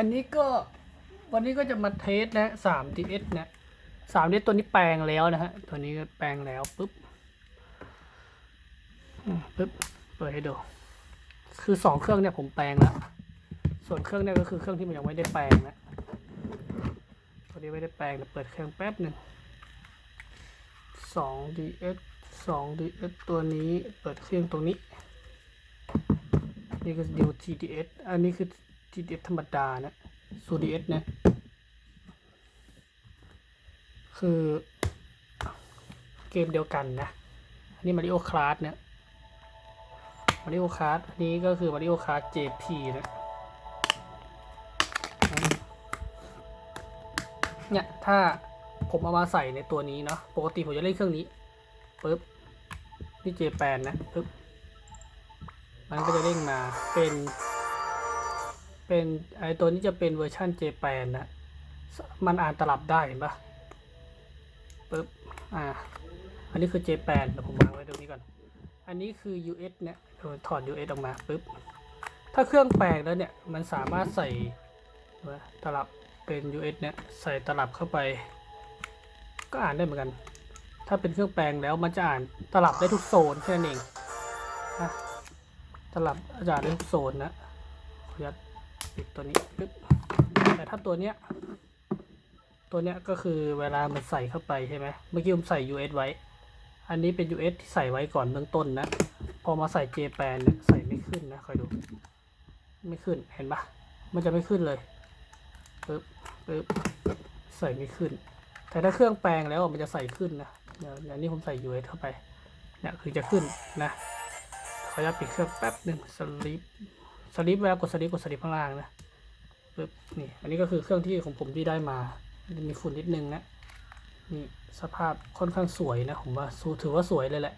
อันนี้ก็วันนี้ก็จะมาเทสนะสามดีเอสนะสามดีตัวนี้แปลงแล้วนะฮะ ตัวนี้ก็แปลงแล้วปุ๊บปุ๊บ เปิดให้ดู คือสองเครื่องเนี่ยผมแปลงแล้ว ส่วนเครื่องเนี่ยก็คือเครื่องที่มันยังไม่ได้แปลงนะ ตัวนี้ไม่ได้แปลงเดี๋ยวเปิดเครื่องแป๊บหนึ่งสอง ds สสอง ds ตัวนี้ เปิดเครื่องตรงนี้ นี่ก็ดู TDS อันนี้คือ TDS ธรรมดานะ สู DS นะ คือเกมเดียวกันนะ อันนี้ Mario Kart เนี่ย Mario Kart อันนี้ก็คือ Mario Kart JP นะเนี่ย ถ้าผมเอามาใส่ในตัวนี้เนาะ ปกติผมจะเล่นเครื่องนี้ปึ๊บนี่เจแปนนะปึ๊บ มันก็จะเด้งมาเป็น เป็นไอตัวนี้จะเป็นเวอร์ชันเจแปนนะ มันอ่านตลับได้เห็นปะปึ๊บ อ่า อันนี้คือเจแปนเดี๋ยวผมวางไว้ตรงนี้ก่อน อันนี้คือ US เนี่ยเดี๋ยวถอด US ออกมาปึ๊บ ถ้าเครื่องแปลงแล้วเนี่ย มันสามารถใส่ตลับเป็น US เนี่ย ใส่ตลับเข้าไป ก็อ่านได้เหมือนกัน ถ้าเป็นเครื่องแปลงแล้วมันจะอ่านตลับได้ทุกโซนแค่นั้นเองนะตลับอาจารย์ได้ทุกโซนนะขออนุญาติตัวนี้ปึ๊บแต่ถ้าตัวเนี้ย ตัวเนี้ยก็คือเวลามันใส่เข้าไปใช่ไหมเมื่อกี้ผมใส่ US ไว้ อันนี้เป็น US ที่ใส่ไว้ก่อนเบื้องต้นนะ พอมาใส่ J แปนเนี่ยใส่ไม่ขึ้นนะคอยดู ไม่ขึ้นเห็นปะมันจะไม่ขึ้นเลยปึ๊บปึ๊บใส่ไม่ขึ้น แต่ถ้าเครื่องแปลงแล้วมันจะใส่ขึ้นนะอย่างนี้ผมใส่ US เข้าไปเนี่ยคือจะขึ้นนะขออนุญาตปิดเครื่องแป๊บหนึ่งสลิป สลิปเวลากดสลิปกดสลิปข้างล่างนะปึ๊บนี่อันนี้ก็คือเครื่องที่ของผมที่ได้มามีฝุ่นนิดนึงนะนี่สภาพค่อนข้างสวยนะผมว่าสูถือว่าสวยเลยแหละ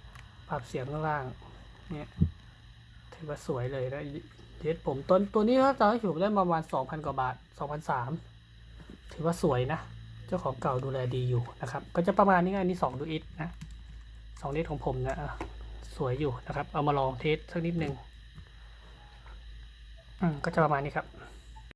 ปรับเสียงข้างล่างเนี่ยถือว่าสวยเลยนะเดสผมต้นตัวนี้ถ้าจำไม่ผิดผมได้ประมาณสองพันกว่าบาทสองพันสามถือว่าสวยนะ เจ้าของเก่าดูแลดีอยู่นะครับ ก็จะประมาณนี้อันนี้สองดูอิทนะสองเดสของผมนะสวยอยู่นะครับ เอามาลองเทสสักนิดนึง ก็จะประมาณนี้ครับ